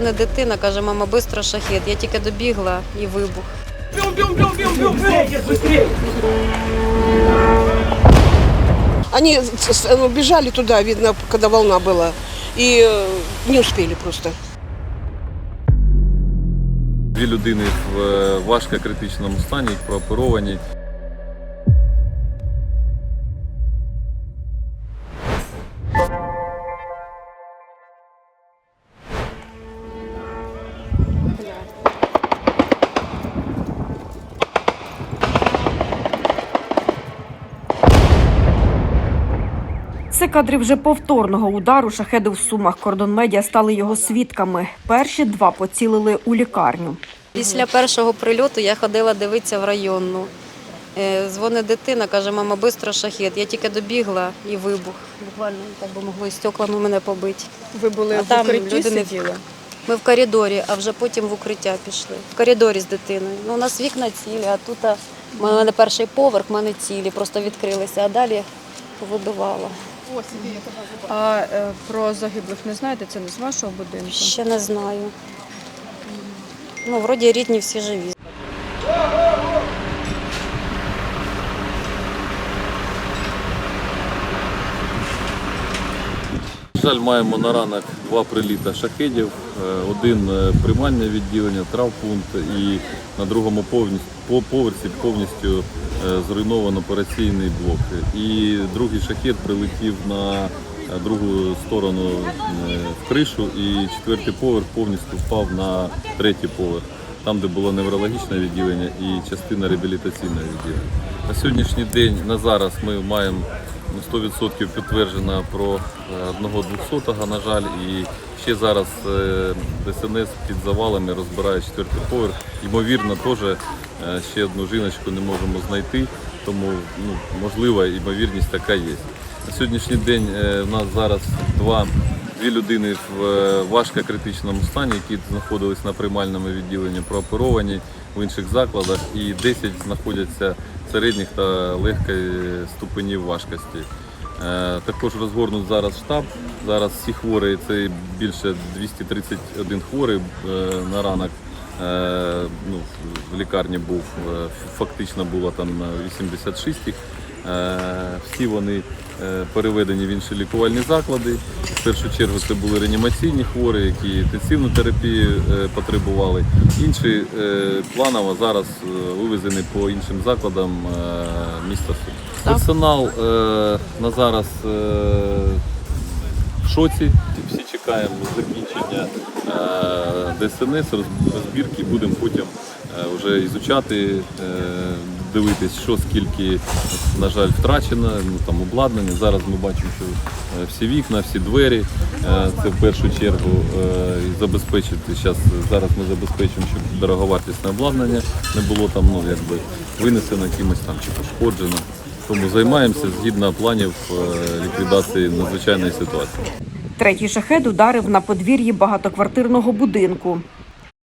Дзвонить дитина, каже, мама, швидко шахет. Я тільки добігла і вибух. Они ну, бежали туда, видно, когда волна была, и э, не успели просто. Дві людини в е, важко критичному стані, прооперовані. Кадри вже повторного удару шахеди в Сумах. Кордон медіа стали його свідками. Перші два поцілили у лікарню. Після першого прильоту я ходила дивитися в районну. Е, Дзвонить дитина, каже, мама, швидко шахет. Я тільки добігла і вибух. Буквально так би могло і стеклами мене побити. Ви були А в там укритті люди не- сиділи? Ми в коридорі, а вже потім в укриття пішли. В коридорі з дитиною. Ну, у нас вікна цілі, а тут у мене перший поверх, в мене цілі, просто відкрилися, а далі вибивало. А е, про загиблих не знаєте? Це не з вашого будинку? Ще не знаю. Ну, вроді рідні всі живі. Жаль, маємо на ранок два приліта шахедів. Е, Один е, приймальне відділення, травпункт і на другому поверсі повністю е, зруйновано операційний блок. І другий шахет прилетів на другу сторону в кришу, і четвертий поверх повністю впав на третій поверх, там, де було неврологічне відділення і частина реабілітаційного відділення. На сьогоднішній день, на зараз, ми маємо 100% підтверджено про е, одного 200-го, на жаль, і ще зараз е, ДСНС під завалами розбирає четвертий поверх. Ймовірно, теж е, ще одну жіночку не можемо знайти, тому ну, можлива ймовірність така є. На сьогоднішній день у нас зараз два, дві людини в е, важко критичному стані, які знаходились на приймальному відділенні, прооперовані в інших закладах, і 10 знаходяться середніх та легкої ступенів важкості. Е, Також розгорнут зараз штаб. Зараз всі хворі, це більше 231 хворий е, на ранок. Ну, в лікарні був, фактично було там е, 86 їх. Всі вони переведені в інші лікувальні заклади. В першу чергу це були реанімаційні хворі, які інтенсивну терапію е, потребували. Інші е, планово зараз е, вивезені по іншим закладам міста Сум. Персонал на зараз в шоці. Всі чекаємо закінчення ДСНС, розбірки, будемо потім вже ізучати, дивитись, що скільки, на жаль, втрачено, ну, там обладнання. Зараз ми бачимо, що е, всі вікна, всі двері. е, Це в першу чергу е, забезпечити. Щас, зараз ми забезпечимо, щоб дороговартісне обладнання не було там ну, якби, винесено якимось там чи пошкоджено. Тому займаємося згідно планів ліквідації надзвичайної ситуації. Третій шахед ударив на подвір'ї багатоквартирного будинку.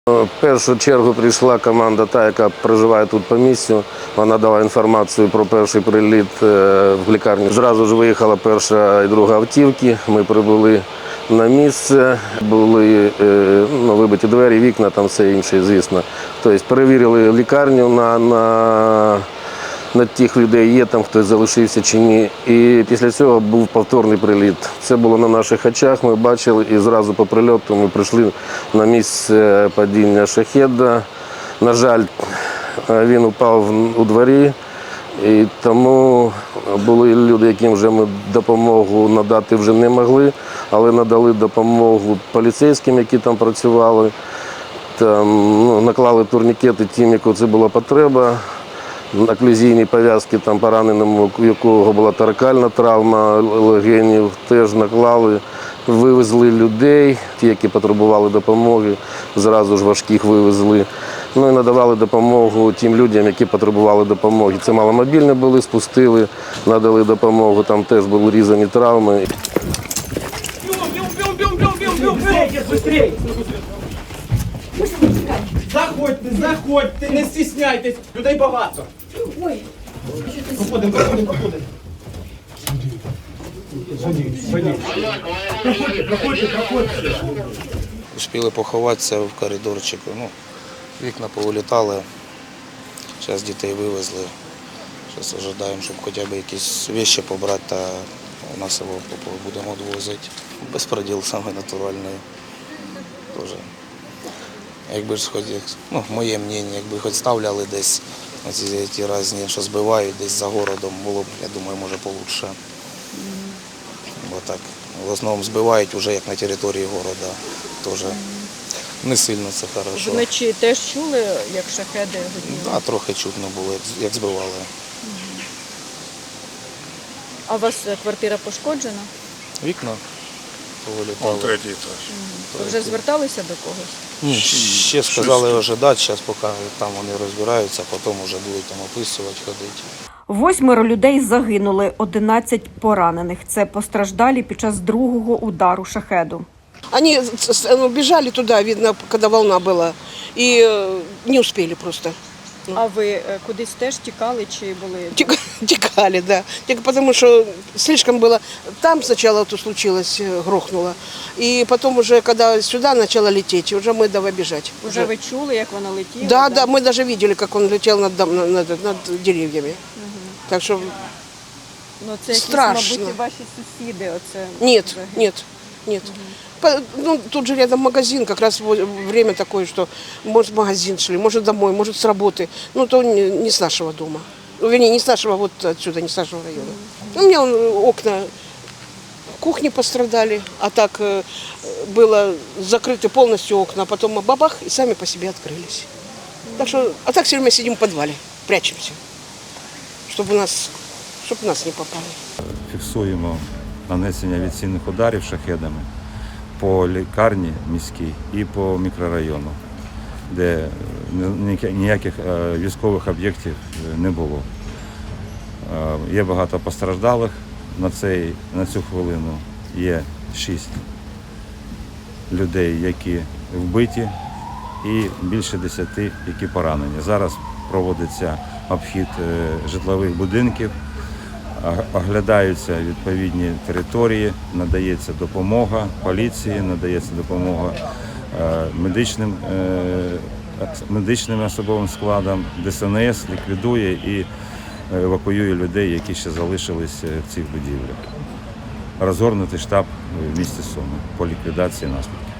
В першу чергу прийшла команда, та, яка проживає тут по місцю. Вона дала інформацію про перший приліт е, в лікарню. Зразу ж виїхала перша і друга автівки. Ми прибули на місце, були е, ну, вибиті двері, вікна, там все інше, звісно. Тобто перевірили лікарню на, на, на тих людей, є там хтось залишився чи ні. І після цього був повторний приліт. Це було на наших очах. Ми бачили, і зразу по прильоту ми прийшли на місце падіння шахеда. На жаль, е, він упав у дворі. І тому були люди, яким вже ми допомогу надати вже не могли, але надали допомогу поліцейським, які там працювали. Там, ну, наклали турнікети тим, яку це була потреба. На клюзійній пов'язки там пораненому, у якого була торакальна травма легенів, теж наклали, вивезли людей, ті, які потребували допомоги, зразу ж важких вивезли. Ну і надавали допомогу тим людям, які потребували допомоги. Це маломобільні були, спустили, надали допомогу, там теж були різані травми. Заходьте, заходьте, не стісняйтесь, людей багато. Ой. Проходимо, проходимо, проходимо. Проходьте, проходьте, проходьте. Успіли поховатися в коридорчику. Ну, вікна повилітали. Зараз дітей вивезли. Зараз ожидаємо, щоб хоча б якісь вещи побрати та у нас його будемо відвозити. Безпреділ саме натуральний. Тоже. Якби ж хоч, ну, моє мнення, якби хоч ставляли десь ці ті різні, що збивають десь за городом, було б, я думаю, може получше. Бо так, в основному збивають вже як на території города. Теж не сильно це хорошо. Вночі теж чули, як шахеди гуділи? Да, трохи чутно було, як, як збивали. А у вас е, квартира пошкоджена? Вікна повилітали. Ви вже зверталися до когось? Ні, ще сказали ожидати, зараз поки там вони розбираються, потім вже будуть там описувати, ходити. Восьмеро людей загинули, 11 поранених. Це постраждалі під час другого удару шахеду. Они ну, бежали туда, видно, когда волна была, и э, не успели просто. А ви е, кудись теж тікали чи були? Тек- Текали, да. Тек- Потому что слишком было... Там сначала это случилось, э, грохнуло. И потом уже, когда сюда начало лететь, уже мы давай бежать. Уже ви чули, як вона летіла? Да, да, мы даже видели, как он летел над, дом- над, над, над деревьями. Так что Ну це якісь, Страшно. мабуть, і ваші сусіди. Оце нет, загинули. нет, нет. По- Ну, тут же рядом магазин, как раз во- время такое, что может в магазин шли, может домой, может с работы. Ну, то не, не с нашего дома. Ну, Вернее, не с нашего, вот отсюда, не с нашего района. Ну, у меня вон, окна кухни пострадали, а так э, было закрыты полностью окна, а потом бабах, и сами по себе открылись. Так что, а так все время сидим в подвале, прячемся, чтобы у нас, чтобы в нас не попали. фіксуємо нанесення авіаційних ударів шахедами по лікарні міській і по мікрорайону, де е, ніяких е, військових об'єктів е, не було. Є багато постраждалих на, цей, на цю хвилину. Є шість людей, які вбиті, і більше десяти, які поранені. Зараз проводиться обхід житлових будинків оглядаються відповідні території, надається допомога поліції, надається допомога е, медичним, е, медичним особовим складам, ДСНС ліквідує і е, евакуює людей, які ще залишились в цих будівлях. Розгорнутий штаб в місті Суми по ліквідації наслідків.